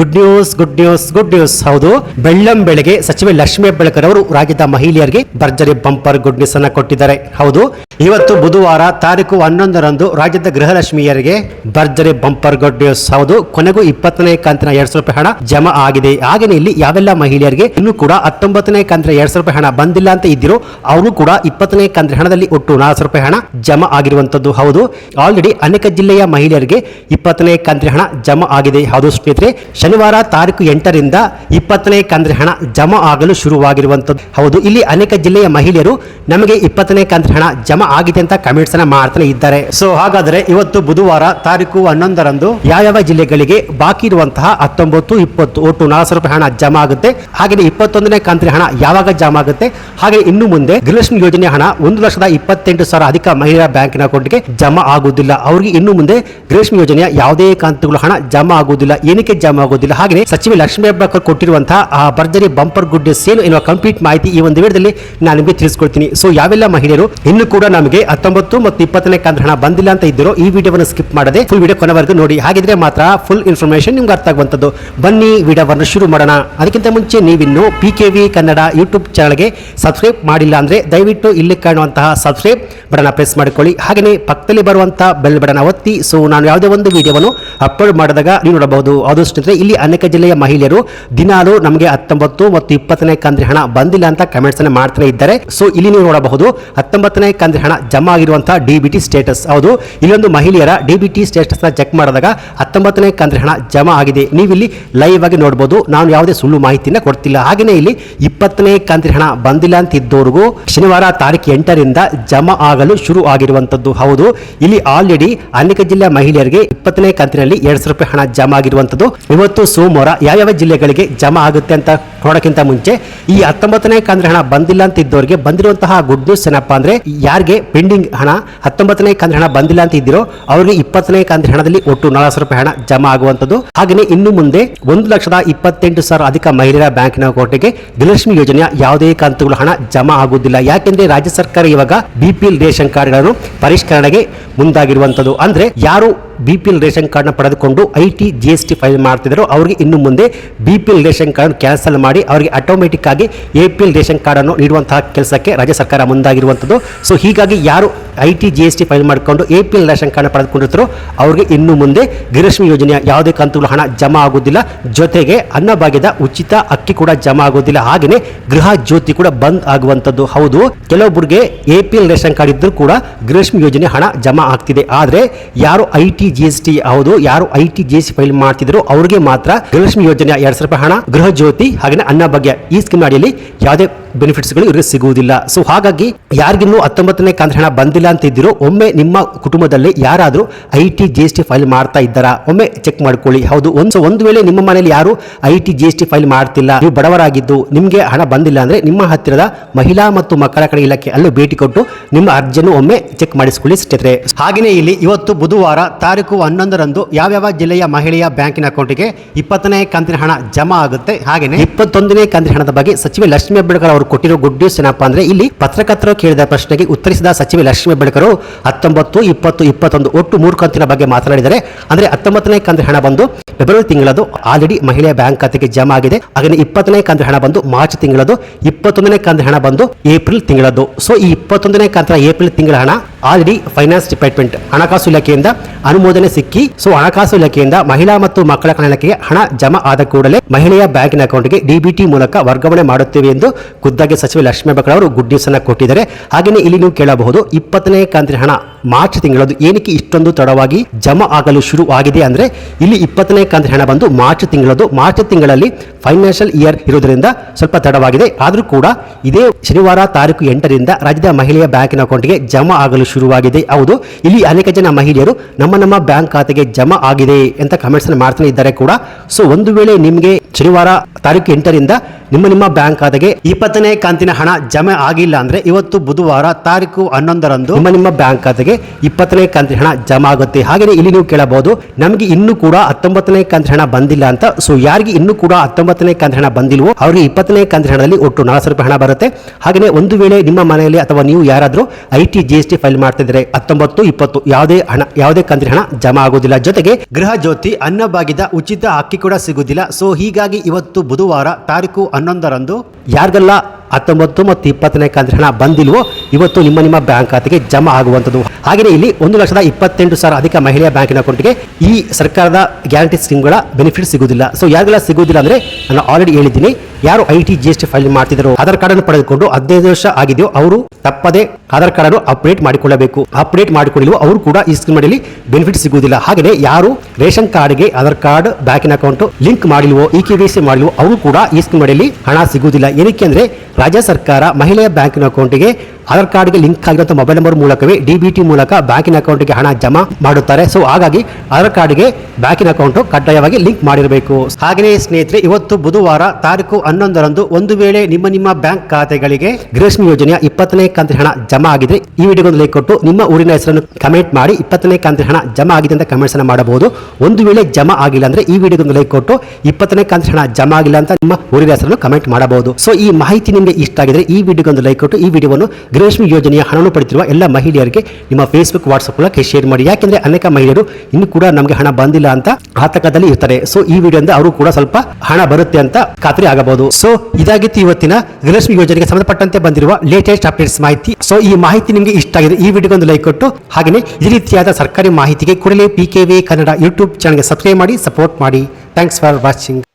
Good news good news good news ಹೌದು, ಬೆಳ್ಳಂ ಬೆಳಗ್ಗೆ ಸಚಿವೆ ಲಕ್ಷ್ಮಿ ಹೆಬ್ಬಾಳ್ಕರ್ ಅವರು ರಾಜ್ಯದ ಮಹಿಳೆಯರಿಗೆ ಭರ್ಜರಿ ಬಂಪರ್ ಗುಡ್ ನ್ಯೂಸ್ ಅನ್ನ ಕೊಟ್ಟಿದ್ದಾರೆ. ಹೌದು, ಇವತ್ತು ಬುಧವಾರ ತಾರೀಕು ಹನ್ನೊಂದರಂದು ರಾಜ್ಯದ ಗೃಹಲಕ್ಷ್ಮಿಯರಿಗೆ ಭರ್ಜರಿ ಬಂಪರ್ ಗುಡ್ ನ್ಯೂಸ್ ಹೌದು, ಕೊನೆಗೂ ಇಪ್ಪತ್ತನೇ ಕಂತಿನ ಎರಡ್ ಸಾವಿರ ರೂಪಾಯಿ ಹಣ ಜಮಾ ಆಗಿದೆ. ಹಾಗೆಯೇ ಇಲ್ಲಿ ಯಾವೆಲ್ಲ ಮಹಿಳೆಯರಿಗೆ ಇನ್ನೂ ಕೂಡ ಹತ್ತೊಂಬತ್ತನೇ ಕಂತಿನ ಎರಡ್ ಸಾವಿರ ರೂಪಾಯಿ ಹಣ ಬಂದಿಲ್ಲ ಅಂತ ಇದ್ದಿರೋ, ಅವರು ಕೂಡ ಇಪ್ಪತ್ತನೇ ಕಂತಿನ ಹಣದಲ್ಲಿ ಒಟ್ಟು ನಾಲ್ಕು ಸಾವಿರ ರೂಪಾಯಿ ಹಣ ಜಮಾ ಆಗಿರುವಂತದ್ದು. ಹೌದು ಆಲ್ರೆಡಿ ಅನೇಕ ಜಿಲ್ಲೆಯ ಮಹಿಳೆಯರಿಗೆ ಇಪ್ಪತ್ತನೇ ಕಂತಿನ ಹಣ ಜಮಾ ಆಗಿದೆ. ಹೌದು, ಸ್ನೇಹಿತರೆ ಶನಿವಾರ ತಾರೀಕು ಎಂಟರಿಂದ ಇಪ್ಪತ್ತನೇ ಕಂದ್ರಿ ಹಣ ಜಮಾ ಆಗಲು ಶುರುವಾಗಿರುವಂತದ್ದು ಹೌದು, ಇಲ್ಲಿ ಅನೇಕ ಜಿಲ್ಲೆಯ ಮಹಿಳೆಯರು ನಮಗೆ ಇಪ್ಪತ್ತನೇ ಕಂದ್ರಿ ಹಣ ಜಮಾ ಆಗಿದೆ ಅಂತ ಕಮೆಂಟ್ಸ್ ಅನ್ನ ಮಾಡ್ತಾನೆ ಇದ್ದಾರೆ. ಸೊ ಹಾಗಾದ್ರೆ ಇವತ್ತು ಬುಧವಾರ ತಾರೀಕು ಹನ್ನೊಂದರಂದು ಯಾವ್ಯಾವ ಜಿಲ್ಲೆಗಳಿಗೆ ಬಾಕಿ ಇರುವಂತಹ ಹತ್ತೊಂಬತ್ತು, ಇಪ್ಪತ್ತು, ಒಟ್ಟು ನಾಲ್ಕು ರೂಪಾಯಿ ಹಣ ಜಮಾ ಆಗುತ್ತೆ ಹಾಗೆ ಇಪ್ಪತ್ತೊಂದನೇ ಕಂತಿನ ಹಣ ಯಾವಾಗ ಜಮಾ ಆಗುತ್ತೆ ಹಾಗೆ ಇನ್ನು ಮುಂದೆ ಗೃಹಲಕ್ಷ್ಮಿ ಯೋಜನೆ ಹಣ ಒಂದು ಲಕ್ಷದ ಇಪ್ಪತ್ತೆಂಟು ಸಾವಿರ ಅಧಿಕ ಮಹಿಳಾ ಬ್ಯಾಂಕಿನ ಅಕೌಂಟ್ಗೆ ಜಮಾ ಆಗುವುದಿಲ್ಲ. ಅವರಿಗೆ ಇನ್ನು ಮುಂದೆ ಗೃಹಲಕ್ಷ್ಮಿ ಯೋಜನೆಯ ಯಾವುದೇ ಕಂತುಗಳು ಹಣ ಜಮಾ ಆಗುವುದಿಲ್ಲ. ಏನಕ್ಕೆ ಜಮಾ ಆಗುವುದಿಲ್ಲ ಹಾಗೆ ಸಚಿವ ಲಕ್ಷ್ಮೀ ಹೆಬ್ಬಾಳ್ಕರ್ ಕೊಟ್ಟಿರುವಂತಹ, ಆ, ಭರ್ಜರಿ ಬಂಪರ್ ಗುಡ್ ಸೇಲ್ ಎನ್ನುವ ಕಂಪ್ಲೀಟ್ ಮಾಹಿತಿ ಈ ಒಂದು ವಿಡಿಯೋದಲ್ಲಿ ನಾನು ನಿಮಗೆ ತಿಳಿಸ್ಕೊಳ್ತೀನಿ ಸೊ ಯಾವೆಲ್ಲ ಮಹಿಳೆಯರು, ಇನ್ನು ಕೂಡ ನಮಗೆ ಹತ್ತೊಂಬತ್ತು ಮತ್ತು ಇಪ್ಪತ್ತನೇ ಕಂತು ಹಣ ಬಂದಿಲ್ಲ ಅಂತ ಇದ್ದಿರೋ, ಈ ವಿಡಿಯೋವನ್ನು ಸ್ಕಿಪ್ ಮಾಡದೆ ಫುಲ್ ವಿಡಿಯೋ ಕೊನೆವರೆಗೂ ನೋಡಿ. ಹಾಗಿದ್ರೆ ಮಾತ್ರ ಫುಲ್ ಇನ್ಫಾರ್ಮೇಶನ್ ನಿಮ್ಗೆ ಅರ್ಥ ಆಗುವಂಥದ್ದು. ಬನ್ನಿ, ವಿಡಿಯೋವನ್ನು ಶುರು ಮಾಡೋಣ. ಅದಕ್ಕಿಂತ ಮುಂಚೆ ನೀವಿನ್ನು P K V Kannada YouTube ಚಾನಲ್ಗೆ ಸಬ್ಸ್ಕ್ರೈಬ್ ಮಾಡಿಲ್ಲ ಅಂದ್ರೆ ದಯವಿಟ್ಟು ಇಲ್ಲಿ ಕಾಣುವಂತಹ ಸಬ್ಸ್ಕ್ರೈಬ್ ಬಟನ್ ಪ್ರೆಸ್ ಮಾಡಿಕೊಳ್ಳಿ. ಹಾಗೆಯೇ ಪಕ್ಕದಲ್ಲಿ ಬರುವಂತಹ ಬೆಲ್ ಬಟನ್ ಒತ್ತಿ. ಸೊ ನಾನು ಯಾವುದೇ ಒಂದು ವಿಡಿಯೋವನ್ನು ಅಪ್ಲೋಡ್ ಮಾಡಿದಾಗ ನೀವು ನೋಡಬಹುದು. ಸ್ನೇಹಿತರೆ ಇಲ್ಲಿ ಅನೇಕ ಜಿಲ್ಲೆಯ ಮಹಿಳೆಯರು, ದಿನಾಲು ನಮಗೆ ಹತ್ತೊಂಬತ್ತು ಮತ್ತು ಇಪ್ಪತ್ತನೇ ಕಂದ್ರಿ ಹಣ ಬಂದಿಲ್ಲ ಅಂತ ಕಮೆಂಟ್ಸ್ ಅನ್ನು ಮಾಡ್ತಾನೆ ಇದ್ದಾರೆ. ಸೊ ಇಲ್ಲಿ ನೀವು ನೋಡಬಹುದು, ಹತ್ತೊಂಬತ್ತನೇ ಕಂದ್ರಿ ಹಣ ಜಮಾ ಆಗಿರುವಂತಹ ಡಿ ಬಿ ಟಿ ಸ್ಟೇಟಸ್ ಹೌದು, ಇಲ್ಲೊಂದು ಮಹಿಳೆಯರ ಡಿ ಬಿ ಟಿ ಸ್ಟೇಟಸ್ನ ಚೆಕ್ ಮಾಡಿದಾಗ ಹತ್ತೊಂಬತ್ತನೇ ಕಂದ್ರಿ ಹಣ ಜಮಾ ಆಗಿದೆ. ನೀವು ಇಲ್ಲಿ ಲೈವ್ ಆಗಿ ನೋಡಬಹುದು. ನಾನು ಯಾವುದೇ ಸುಳ್ಳು ಮಾಹಿತಿಯನ್ನ ಕೊಡ್ತಿಲ್ಲ. ಹಾಗೆಯೇ ಇಲ್ಲಿ ಇಪ್ಪತ್ತನೇ ಕಂದ್ರಿ ಹಣ ಬಂದಿಲ್ಲ ಅಂತ ಇದ್ದವರಿಗೂ ಶನಿವಾರ ತಾರೀಕು ಎಂಟರಿಂದ ಜಮಾ ಆಗಲು ಶುರು ಆಗಿರುವಂತದ್ದು. ಹೌದು, ಇಲ್ಲಿ ಆಲ್ರೆಡಿ ಅನೇಕ ಜಿಲ್ಲೆಯ ಮಹಿಳೆಯರಿಗೆ ಇಪ್ಪತ್ತನೇ ಕಂತಿನಲ್ಲಿ ಎರಡ್ ಸಾವಿರ ರೂಪಾಯಿ ಹಣ ಜಮಾ ಆಗಿರುವಂತದ್ದು. ಸೋಮವಾರ ಯಾವ್ಯಾವ ಜಿಲ್ಲೆಗಳಿಗೆ ಜಮಾ ಆಗುತ್ತೆ ಅಂತ ನೋಡೋಕ್ಕಿಂತ ಮುಂಚೆ ಈ ಹತ್ತೊಂಬತ್ತನೇ ಕಂದ್ರೆ ಹಣ ಬಂದಿಲ್ಲ ಅಂತ ಇದ್ದವರಿಗೆ ಬಂದಿರುವಂತಹ ಗುಡ್ ನ್ಯೂಸ್ ಏನಪ್ಪಾ ಅಂದ್ರೆ ಯಾರಿಗೆ ಪೆಂಡಿಂಗ್ ಹಣ, ಹತ್ತೊಂಬತ್ತನೇ ಕಂದ್ರ ಹಣ ಬಂದಿಲ್ಲ ಅಂತ ಇದ್ದಿರೋ ಅವರಿಗೆ ಇಪ್ಪತ್ತನೇ ಕಂದ್ರ ಹಣದಲ್ಲಿ ಒಟ್ಟು ನಾಲ್ಕು ಸಾವಿರ ರೂಪಾಯಿ ಹಣ ಜಮಾ ಆಗುವಂತದ್ದು ಹಾಗೆಯೇ ಇನ್ನು ಮುಂದೆ ಒಂದು ಲಕ್ಷದ ಇಪ್ಪತ್ತೆಂಟು ಸಾವಿರ ಅಧಿಕ ಮಹಿಳೆಯರ ಬ್ಯಾಂಕಿನ ಅಕೌಂಟ್ಗೆ ಗೃಹಲಕ್ಷ್ಮಿ ಯೋಜನೆಯ ಯಾವುದೇ ಕಂತುಗಳು ಹಣ ಜಮಾ ಆಗುವುದಿಲ್ಲ. ಯಾಕೆಂದ್ರೆ ರಾಜ್ಯ ಸರ್ಕಾರ ಇವಾಗ ಬಿಪಿಎಲ್ ರೇಷನ್ ಕಾರ್ಡ್ಗಳನ್ನು ಪರಿಷ್ಕರಣೆಗೆ ಮುಂದಾಗಿರುವಂತದ್ದು ಅಂದ್ರೆ ಯಾರು ಬಿಪಿಎಲ್ ರೇಷನ್ ಕಾರ್ಡ್ನ ಪಡೆದುಕೊಂಡು I T G S T file ಮಾಡ್ತಿದ್ದರು ಅವರಿಗೆ ಇನ್ನು ಮುಂದೆ B P L ration card cancel ಮಾಡಿ ಅವರಿಗೆ ಆಟೋಮೆಟಿಕ್ ಆಗಿ ಎ ಪಿ ಎಲ್ ರೇಷನ್ ಕಾರ್ಡನ್ನು ನೀಡುವಂತಹ ಕೆಲಸಕ್ಕೆ ರಾಜ್ಯ ಸರ್ಕಾರ ಮುಂದಾಗಿರುವಂಥದ್ದು. ಸೊ ಹೀಗಾಗಿ ಯಾರು I T G S T file ಮಾಡಿಕೊಂಡು A P L ration card ಪಡೆದುಕೊಂಡಿರ್ತಾರೋ, ಅವರಿಗೆ ಇನ್ನು ಮುಂದೆ ಗೃಹಲಕ್ಷ್ಮಿ ಯೋಜನೆಯ ಯಾವುದೇ ಕಂತುಗಳು ಹಣ ಜಮಾ ಆಗುವುದಿಲ್ಲ. ಜೊತೆಗೆ ಅನ್ನಭಾಗ್ಯದ ಉಚಿತ ಅಕ್ಕಿ ಕೂಡ ಜಮಾ ಆಗುವುದಿಲ್ಲ. ಹಾಗೆಯೇ ಗೃಹ ಜ್ಯೋತಿ ಕೂಡ ಬಂದ್ ಆಗುವಂಥದ್ದು ಹೌದು. ಕೆಲವೊಬ್ಬರಿಗೆ A P L ration card ಇದ್ದರೂ ಕೂಡ ಗೃಹಲಕ್ಷ್ಮಿ ಯೋಜನೆ ಹಣ ಜಮಾ ಆಗ್ತಿದೆ. ಆದರೆ ಯಾರು I T G S T, ಹೌದು, ಯಾರು I T G S T file ಮಾಡ್ತಿದ್ರು, ಅವರಿಗೆ ಮಾತ್ರ ಗೃಹಲಕ್ಷ್ಮಿ ಯೋಜನೆಯ ಎರಡು ಸಾವಿರ ರೂಪಾಯಿ ಹಣ, ಗೃಹ ಜ್ಯೋತಿ ಹಾಗೆ ಅನ್ನಭಾಗ್ಯ ಈ ಸ್ಕೀಮ್ ಅಡಿಯಲ್ಲಿ ಯಾವುದೇ ಬೆನಿಫಿಟ್ಸ್ಗಳು ಇವರಿಗೆ ಸಿಗುವುದಿಲ್ಲ. ಸೊ ಹಾಗಾಗಿ ಯಾರಿಗಿನ್ನೂ ಹತ್ತೊಂಬತ್ತನೇ ಕಂತು ಹಣ ಬಂದಿಲ್ಲ ಅಂತ ಇದ್ದಿರೋ ಒಮ್ಮೆ ನಿಮ್ಮ ಕುಟುಂಬದಲ್ಲಿ ಯಾರಾದರೂ I T G S T file ಮಾಡ್ತಾ ಇದ್ದಾರಾ? ಒಮ್ಮೆ ಚೆಕ್ ಮಾಡ್ಕೊಳ್ಳಿ. ಹೌದು ಒಂದು ಒಂದು ವೇಳೆ ನಿಮ್ಮ ಮನೆಯಲ್ಲಿ ಯಾರು I T G S T file ಮಾಡ್ತಿಲ್ಲ. ನೀವು ಬಡವರಾಗಿದ್ದು, ನಿಮಗೆ ಹಣ ಬಂದಿಲ್ಲ ಅಂದ್ರೆ ನಿಮ್ಮ ಹತ್ತಿರದ ಮಹಿಳಾ ಮತ್ತು ಮಕ್ಕಳ ಕಡೆ ಇಲಾಖೆ ಅಲ್ಲೂ ಭೇಟಿ ಕೊಟ್ಟು ನಿಮ್ಮ ಅರ್ಜಿಯನ್ನು ಒಮ್ಮೆ ಚೆಕ್ ಮಾಡಿಸಿಕೊಳ್ಳಿ ಸ್ನೇಹಿತರೆ. ಹಾಗೆಯೇ ಇಲ್ಲಿ ಇವತ್ತು ಬುಧವಾರ ತಾರೀಕು ಹನ್ನೊಂದರಂದು ಯಾವ್ಯಾವ ಜಿಲ್ಲೆಯ ಮಹಿಳೆಯ ಬ್ಯಾಂಕಿನ ಅಕೌಂಟಿಗೆ ಇಪ್ಪತ್ತನೇ ಕಂತಿನ ಹಣ ಜಮಾ ಆಗುತ್ತೆ? ಹಾಗೆಯೇ ಇಪ್ಪತ್ತೊಂದನೇ ಕಂತಿನ ಹಣದ ಬಗ್ಗೆ ಸಚಿವೆ ಲಕ್ಷ್ಮೀ ಹೆಬ್ಬಾಳ್ಕರ್ ಅವರು ಕೊಟ್ಟಿರೋ ಗುಡ್ ನ್ಯೂಸ್ ಏನಪ್ಪಾ ಅಂದ್ರೆ ಇಲ್ಲಿ ಪತ್ರಕರ್ತರು ಕೇಳಿದ ಪ್ರಶ್ನೆಗೆ ಉತ್ತರಿಸಿದ ಸಚಿವೆ ಲಕ್ಷ್ಮೀ ಹೆಬ್ಬಾಳ್ಕರ್ ಬೆಳಕರು ಹತ್ತೊಂಬತ್ತು, ಇಪ್ಪತ್ತು, ಇಪ್ಪತ್ತೊಂದು ಒಟ್ಟು ಮೂರು ಕಂತಿನ ಬಗ್ಗೆ ಮಾತನಾಡಿದರೆ, ಅಂದ್ರೆ ಹತ್ತೊಂಬತ್ತನೇ ಕಂತಿನ ಹಣ ಬಂದು ಫೆಬ್ರವರಿ ತಿಂಗಳದು ಆಲ್ರೆಡಿ ಮಹಿಳೆಯ ಬ್ಯಾಂಕ್ ಖಾತೆಗೆ ಜಮಾ ಆಗಿದೆ. ಹಾಗೆ ಇಪ್ಪತ್ತನೇ ಕಂತಿನ ಹಣ ಬಂದು ಮಾರ್ಚ್ ತಿಂಗಳದು, ಇಪ್ಪತ್ತೊಂದನೇ ಕಂತಿನ ಹಣ ಬಂದು ಏಪ್ರಿಲ್ ತಿಂಗಳದ್ದು ಸೊ ಈ ಇಪ್ಪತ್ತೊಂದನೇ ಕಂತಿನ ಏಪ್ರಿಲ್ ತಿಂಗಳ ಹಣ ಆಲ್ರೆಡಿ ಫೈನಾನ್ಸ್ ಡಿಪಾರ್ಟ್ಮೆಂಟ್ ಹಣಕಾಸು ಇಲಾಖೆಯಿಂದ ಅನುಮೋದನೆ ಸಿಕ್ಕಿ, ಸೊ ಹಣಕಾಸು ಇಲಾಖೆಯಿಂದ ಮಹಿಳಾ ಮತ್ತು ಮಕ್ಕಳ ಕಲ್ಯಾಣಕ್ಕೆ ಹಣ ಜಮಾ ಆದ ಕೂಡಲೇ ಮಹಿಳೆಯ ಬ್ಯಾಂಕಿನ ಅಕೌಂಟ್ಗೆ ಡಿಬಿಟಿ ಮೂಲಕ ವರ್ಗಾವಣೆ ಮಾಡುತ್ತೇವೆ ಎಂದು ಖುದ್ದಾಗಿ ಸಚಿವ ಲಕ್ಷ್ಮೀ ಬಕ್ಕಳವರು ಗುಡ್ ನ್ಯೂಸ್ ಅನ್ನು ಕೊಟ್ಟಿದ್ದಾರೆ. ಹಾಗೆಯೇ ಇಲ್ಲಿ ನೀವು ಕೇಳಬಹುದು, ಇಪ್ಪತ್ತನೇ ಕಂತಿನ ಹಣ ಮಾರ್ಚ್ ತಿಂಗಳದು ಏನಕ್ಕೆ ಇಷ್ಟೊಂದು ತಡವಾಗಿ ಜಮಾ ಆಗಲು ಶುರು ಆಗಿದೆ ಅಂದರೆ ಇಲ್ಲಿ ಇಪ್ಪತ್ತನೇ ಕಂತಿನ ಹಣ ಬಂದು ಮಾರ್ಚ್ ತಿಂಗಳದು ಮಾರ್ಚ್ ತಿಂಗಳಲ್ಲಿ ಫೈನಾನ್ಷಿಯಲ್ ಇಯರ್ ಇರೋದ್ರಿಂದ ಸ್ವಲ್ಪ ತಡವಾಗಿದೆ. ಆದರೂ ಕೂಡ ಇದೇ ಶನಿವಾರ ತಾರೀಕು ಎಂಟರಿಂದ ರಾಜ್ಯದ ಮಹಿಳೆಯ ಬ್ಯಾಂಕಿನ ಅಕೌಂಟ್ಗೆ ಜಮಾ ಆಗಲು ಶುರುವಾಗಿದೆ. ಹೌದು, ಇಲ್ಲಿ ಅನೇಕ ಜನ ಮಹಿಳೆಯರು ನಮ್ಮ ನಮ್ಮ ಬ್ಯಾಂಕ್ ಖಾತೆಗೆ ಜಮಾ ಆಗಿದೆ ಅಂತ ಕಮೆಂಟ್ಸ್ ಮಾಡ್ತಾನೆ ಇದ್ದಾರೆ ಕೂಡ. ಸೊ ಒಂದು ವೇಳೆ ನಿಮಗೆ ಶನಿವಾರ ತಾರೀಕು ಎಂಟರಿಂದ ನಿಮ್ಮ ನಿಮ್ಮ ಬ್ಯಾಂಕ್ ಖಾತೆಗೆ ಇಪ್ಪತ್ತನೇ ಕಂತಿನ ಹಣ ಜಮೆ ಆಗಿಲ್ಲ ಅಂದ್ರೆ ಇವತ್ತು ಬುಧವಾರ ತಾರೀಕು ಹನ್ನೊಂದರಂದು ನಿಮ್ಮ ನಿಮ್ಮ ಬ್ಯಾಂಕ್ ಖಾತೆಗೆ ಇಪ್ಪತ್ತನೇ ಕಂತಿನ ಹಣ ಜಮಾ ಆಗುತ್ತೆ. ಹಾಗೆಯೇ ಇಲ್ಲಿ ನೀವು ಕೇಳಬಹುದು, ನಮಗೆ ಇನ್ನೂ ಕೂಡ ಹತ್ತೊಂಬತ್ತನೇ ಕಂತಿನ ಹಣ ಬಂದಿಲ್ಲ ಅಂತ. ಸೊ ಯಾರಿಗೆ ಇನ್ನೂ ಕೂಡ ಹತ್ತೊಂಬತ್ತು ಹತ್ತೊಂಬತ್ತನೇ ಕಂತಿನ ಹಣ ಬಂದಿಲ್ವೋ, ಅವರಿಗೆ ಇಪ್ಪತ್ತನೇ ಕಂತಿನ ಹಣದಲ್ಲಿ ಒಟ್ಟು ನಾಲ್ಕು ರೂಪಾಯಿ ಹಣ ಬರುತ್ತೆ. ಹಾಗೆಯೇ ಒಂದು ವೇಳೆ ನಿಮ್ಮ ಮನೆಯಲ್ಲಿ ಅಥವಾ ನೀವು ಯಾರಾದರೂ I T G S T file ಮಾಡ್ತಿದ್ರೆ, ಹತ್ತೊಂಬತ್ತು, ಇಪ್ಪತ್ತು ಯಾವುದೇ ಹಣ, ಯಾವುದೇ ಕಂತಿನ ಹಣ ಜಮಾ ಆಗೋದಿಲ್ಲ ಜೊತೆಗೆ ಗೃಹ ಜ್ಯೋತಿ ಅನ್ನಭಾಗ್ಯದ ಉಚಿತ ಅಕ್ಕಿ ಕೂಡ ಸಿಗುವುದಿಲ್ಲ. ಸೊ ಹೀಗಾಗಿ ಇವತ್ತು ಬುಧವಾರ ತಾರೀಕು ಹನ್ನೊಂದರಂದು ಯಾರಿಗೆಲ್ಲ ಹತ್ತೊಂಬತ್ತು ಮತ್ತು ಇಪ್ಪತ್ತನೇ ಕಂತಿನ ಹಣ ಬಂದಿಲ್ವೋ, ಇವತ್ತು ನಿಮ್ಮ ನಿಮ್ಮ ಬ್ಯಾಂಕ್ ಖಾತೆಗೆ ಜಮಾ ಆಗುವಂಥದ್ದು. ಹಾಗೆಯೇ ಇಲ್ಲಿ ಒಂದು ಲಕ್ಷದ ಇಪ್ಪತ್ತೆಂಟು ಸಾವಿರ ಅಧಿಕ ಮಹಿಳೆಯ ಬ್ಯಾಂಕಿನ ಅಕೌಂಟ್ಗೆ ಈ ಸರ್ಕಾರದ ಗ್ಯಾರಂಟಿ ಸ್ಕೀಮ್ಗಳ ಬೆನಿಫಿಟ್ ಸಿಗುವುದಿಲ್ಲ. ಸೊ ಯಾರಿಗೆಲ್ಲ ಸಿಗುವುದಿಲ್ಲ ಅಂದರೆ ನಾನು ಆಲ್ರೆಡಿ ಹೇಳಿದ್ದೀನಿ ಯಾರು I T G S T file Aadhaar Aadhaar card ಅನ್ನು ಪಡೆದುಕೊಂಡು ಹದಿನೈದು ವರ್ಷ ಆಗಿದೆಯೋ ಅವರು ತಪ್ಪದೆ ಆಧಾರ್ ಕಾರ್ಡ್ ಅನ್ನು ಅಪ್ಡೇಟ್ ಮಾಡಿಕೊಳ್ಳಬೇಕು. ಅಪ್ಡೇಟ್ ಮಾಡಿಕೊಂಡಿಲ್ಲ ಅವರು ಕೂಡ ಈ ಸ್ಕೀಮ್ ಅಡಿಯಲ್ಲಿ ಬೆನಿಫಿಟ್ ಸಿಗುವುದಿಲ್ಲ. ಹಾಗೆಯೇ ಯಾರು ರೇಷನ್ ಕಾರ್ಡ್ಗೆ ಆಧಾರ್ ಕಾರ್ಡ್ ಬ್ಯಾಂಕಿನ ಅಕೌಂಟ್ ಲಿಂಕ್ ಮಾಡಿಲ್ವೋ ಇ ಕೆ ಸಿ ಮಾಡಿಲ್ವೋ, ಅವರು ಕೂಡ ಈ ಸ್ಕೀಮ್ ಅಡಿಯಲ್ಲಿ ಹಣ ಸಿಗುವುದಿಲ್ಲ. ಏನಕ್ಕೆ ಅಂದ್ರೆ ರಾಜ್ಯ ಸರ್ಕಾರ ಮಹಿಳೆಯ ಬ್ಯಾಂಕಿನ ಅಕೌಂಟ್ಗೆ ಆಧಾರ್ ಕಾರ್ಡ್ಗೆ ಲಿಂಕ್ ಆಗಿರುವಂತಹ ಮೊಬೈಲ್ ನಂಬರ್ ಮೂಲಕವೇ ಡಿ ಬಿ ಟಿ ಮೂಲಕ ಬ್ಯಾಂಕಿನ ಅಕೌಂಟ್ಗೆ ಹಣ ಜಮಾ ಮಾಡುತ್ತಾರೆ. ಸೊ, ಹಾಗಾಗಿ ಆಧಾರ್ ಕಾರ್ಡ್ಗೆ ಬ್ಯಾಂಕಿನ ಅಕೌಂಟ್ ಕಡ್ಡಾಯವಾಗಿ ಲಿಂಕ್ ಮಾಡಿರಬೇಕು. ಹಾಗೆಯೇ ಸ್ನೇಹಿತರೆ, ಇವತ್ತು ಬುಧವಾರ ತಾರೀಕು ಹನ್ನೊಂದರಂದು ಒಂದು ವೇಳೆ ನಿಮ್ಮ ನಿಮ್ಮ ಬ್ಯಾಂಕ್ ಖಾತೆಗಳಿಗೆ ಗೃಹಲಕ್ಷ್ಮಿ ಯೋಜನೆಯ ಇಪ್ಪತ್ತನೇ ಕಂತಿನ ಹಣ ಜಮಾ ಆಗಿದೆ. ಈ ವಿಡಿಯೋಗೊಂದು ಲೈಕ್ ಕೊಟ್ಟು ನಿಮ್ಮ ಊರಿನ ಹೆಸರನ್ನು ಕಮೆಂಟ್ ಮಾಡಿ ಇಪ್ಪತ್ತನೇ ಕಂತಿನ ಹಣ ಜಮಾ ಆಗಿದೆ ಅಂತ ಕಮೆಂಟ್ಸ್ ಅನ್ನು ಮಾಡಬಹುದು. ಒಂದು ವೇಳೆ ಜಮಾ ಆಗಿಲ್ಲ ಅಂದ್ರೆ ಈ ವಿಡಿಯೋಗೊಂದು ಲೈಕ್ ಕೊಟ್ಟು ಇಪ್ಪತ್ತನೇ ಕಂತಿನ ಹಣ ಜಮಾ ಆಗಿಲ್ಲ ಅಂತ ನಿಮ್ಮ ಊರಿನ ಹೆಸರನ್ನು ಕಮೆಂಟ್ ಮಾಡಬಹುದು. ಸೊ, ಈ ಮಾಹಿತಿ ನಿಮಗೆ ಇಷ್ಟ ಆಗಿದ್ರೆ ಈ ವಿಡಿಯೋಗೊಂದು ಲೈಕ್ ಕೊಟ್ಟು ಈ ವಿಡಿಯೋವನ್ನು ಗೃಹಲಕ್ಷ್ಮಿ ಯೋಜನೆಯ ಹಣವನ್ನು ಪಡೆದಿರುವ ಎಲ್ಲ ಮಹಿಳೆಯರಿಗೆ ನಿಮ್ಮ ಫೇಸ್ಬುಕ್ ವಾಟ್ಸಪ್ ಮೂಲಕ ಶೇರ್ ಮಾಡಿ. ಯಾಕೆಂದ್ರೆ ಅನೇಕ ಮಹಿಳೆಯರು ಇನ್ನು ಕೂಡ ನಮಗೆ ಹಣ ಬಂದಿಲ್ಲ ಅಂತ ಆತಂಕದಲ್ಲಿ ಇರ್ತಾರೆ. ಸೊ ಈ ವಿಡಿಯೋದಿಂದ ಅವರು ಕೂಡ ಸ್ವಲ್ಪ ಹಣ ಬರುತ್ತೆ ಅಂತ ಖಾತ್ರಿ ಆಗಬಹುದು. ಸೊ ಇದಾಗಿತ್ತು ಇವತ್ತಿನ ಗೃಹಲಕ್ಷ್ಮಿ ಯೋಜನೆಗೆ ಸಂಬಂಧಪಟ್ಟಂತೆ ಬಂದಿರುವ ಲೇಟೆಸ್ಟ್ ಅಪ್ಡೇಟ್ಸ್ ಮಾಹಿತಿ. ಸೊ ಈ ಮಾಹಿತಿ ನಿಮಗೆ ಇಷ್ಟ ಆಗಿದೆ ಈ ವಿಡಿಯೋಗೊಂದು ಲೈಕ್ ಕೊಟ್ಟು ಹಾಗೆಯೇ ಈ ರೀತಿಯಾದ ಸರ್ಕಾರಿ ಮಾಹಿತಿಗೆ ಕೂಡಲೇ P K V Kannada YouTube ಚಾನಲ್ಗೆ ಸಬ್ಸ್ಕ್ರೈಬ್ ಮಾಡಿ ಸಪೋರ್ಟ್ ಮಾಡಿ. Thanks for watching